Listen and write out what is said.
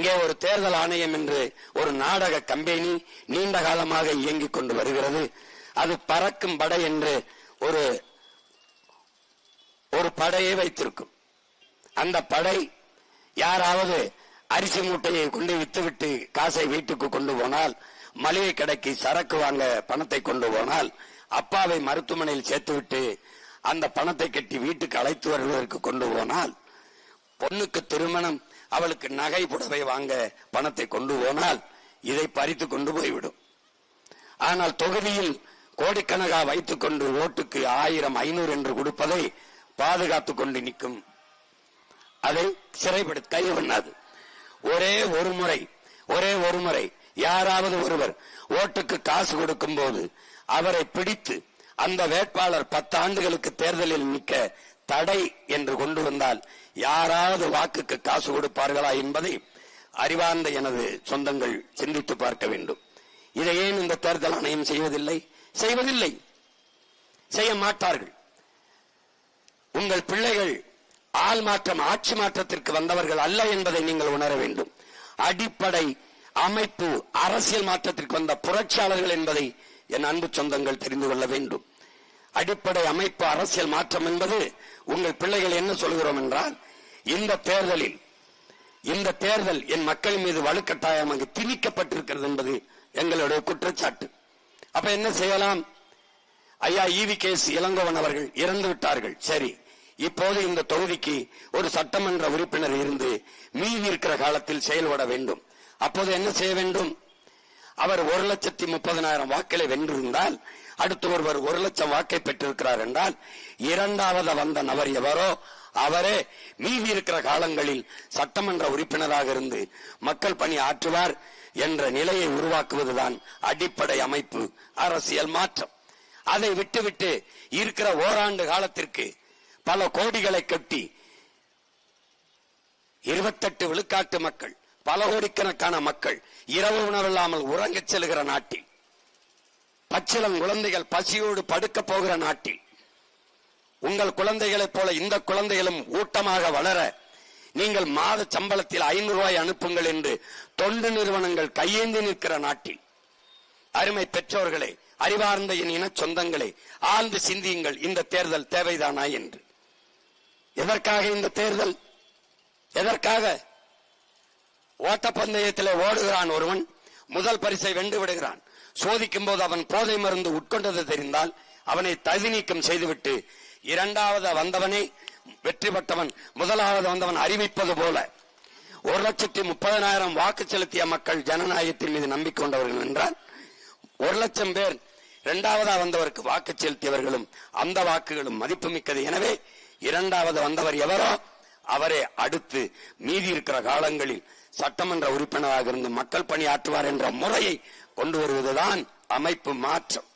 இங்கே ஒரு தேர்தல் ஆணையம் என்று ஒரு நாடக கம்பெனி நீண்ட காலமாக இயங்கிக் கொண்டு வருகிறது. அது பறக்கும் படை என்று ஒரு ஒரு படையை வைத்திருக்கும். அந்த படை யாராவது அரிசி மூட்டையை கொண்டு வித்துவிட்டு காசை வீட்டுக்கு கொண்டு போனால் மளிகை கடைக்கு சரக்கு வாங்க பணத்தை கொண்டு போனால் அப்பாவை மருத்துவமனையில் சேர்த்துவிட்டு அந்த பணத்தை கட்டி வீட்டுக்கு அழைத்து வருவதற்கு கொண்டு போனால் பொண்ணுக்கு திருமணம் அவளுக்கு நகை புடவை வாங்க பணத்தை கொண்டு போனால் இதை பறித்து கொண்டு போய்விடும். ஆனால் தொகுதியில் கோடிக்கணக்கா வைத்துக் கொண்டு ஓட்டுக்கு ஆயிரம் ஐநூறு என்று கொடுப்பதை பாதுகாத்துக் கொண்டு நிற்கும். அதை சிறைப்படுத்த கை பண்ணாது. ஒரே ஒரு முறை ஒரே ஒரு முறை யாராவது ஒருவர் ஓட்டுக்கு காசு கொடுக்கும் போது அவரை பிடித்து அந்த வேட்பாளர் பத்து ஆண்டுகளுக்கு தேர்தலில் நிற்க தடை என்று கொண்டு வந்தால் யாராவது வாக்குக்கு காசு கொடுப்பார்களா என்பதை அறிவார்ந்த எனது சொந்தங்கள் சிந்தித்து பார்க்க வேண்டும். இதை ஏன் இந்த தேர்தல் ஆணையம் செய்வதில்லை? செய்வதில்லை. செய்ய மாட்டார்கள். உங்கள் பிள்ளைகள் ஆள் மாற்றம் ஆட்சி மாற்றத்திற்கு வந்தவர்கள் அல்ல என்பதை நீங்கள் உணர வேண்டும். அடிப்படை அமைப்பு அரசியல் மாற்றத்திற்கு வந்த புரட்சியாளர்கள் என்பதை என் அன்பு சொந்தங்கள் தெரிந்து கொள்ள வேண்டும். அடிப்படை அமைப்பு அரசியல் மாற்றம் என்பது உங்கள் பிள்ளைகள் என்ன சொல்கிறோம் என்றால் இந்த தேர்தலில் இந்த தேர்தல் என் மக்கள் மீது வலுக்கட்டாயமாக திணிக்கப்பட்டிருக்கிறது என்பது எங்களுடைய குற்றச்சாட்டு. அப்ப என்ன செய்யலாம்? ஐயா ஈவி கேஸ் இளங்கோவன் அவர்கள் இறந்து விட்டார்கள். சரி இப்போது இந்த தொகுதிக்கு ஒரு சட்டமன்ற உறுப்பினர் இருந்து மீதி இருக்கிற காலத்தில் செயல்பட வேண்டும். அப்போது என்ன செய்ய வேண்டும்? அவர் ஒரு லட்சத்தி முப்பதனாயிரம் வாக்களை வென்றிருந்தால் அடுத்து ஒருவர் ஒரு லட்சம் வாக்கை பெற்றிருக்கிறார் என்றால் இரண்டாவது வந்த நபர் எவரோ அவரே மீதி இருக்கிற காலங்களில் சட்டமன்ற உறுப்பினராக இருந்து மக்கள் பணி ஆற்றுவார் என்ற நிலையை உருவாக்குவதுதான் அடிப்படை அமைப்பு அரசியல் மாற்றம். அதை விட்டுவிட்டு இருக்கிற ஓராண்டு காலத்திற்கு பல கோடிகளை கட்டி இருபத்தெட்டு விழுக்காட்டு மக்கள் பல கோடிக்கணக்கான மக்கள் இரவு உணவில்லாமல் உறங்கச் செல்கிற நாட்டில் பச்சிலம் குழந்தைகள் பசியோடு படுக்க போகிற நாட்டில் உங்கள் குழந்தைகளைப் போல இந்த குழந்தைகளும் ஊட்டமாக வளர நீங்கள் மாத சம்பளத்தில் ஐநூறு ரூபாய் அனுப்புங்கள் என்று தொண்டு நிறுவனங்கள் கையேந்தி நிற்கிற நாட்டில் அருமை பெற்றோர்களே அறிவார்ந்த என் இன சொந்தங்களே ஆழ்ந்து சிந்தியுங்கள் இந்த தேர்தல் தேவைதானா என்று. எதற்காக இந்த தேர்தல்? எதற்காக? ஓட்டப்பந்தயத்திலே ஓடுகிறான் ஒருவன் முதல் பரிசை வென்று விடுகிறான். சோதிக்கும் போது அவன் போதை மருந்து உட்கொண்டது தெரிந்தால் அவனை தகுதி நீக்கம் செய்துவிட்டு இரண்டாவது வந்தவனை வெற்றி பெற்றவன் முதலாவது வந்தவன் அறிவிப்பது போல. ஒரு லட்சத்தி முப்பதனாயிரம் வாக்கு செலுத்திய மக்கள் ஜனநாயகத்தின் மீது நம்பிக்கை கொண்டவர்கள் என்றால் ஒரு லட்சம் பேர் இரண்டாவதா வந்தவருக்கு வாக்கு செலுத்தியவர்களும் அந்த வாக்குகளும் மதிப்புமிக்கது. எனவே இரண்டாவது வந்தவர் எவரோ அவரே அடுத்து மீதி இருக்கிற காலங்களில் சட்டமன்ற உறுப்பினராக இருந்து மக்கள் பணியாற்றுவார் என்ற முறையை கொண்டு வருவதுதான் அமைப்பு மாற்றம்.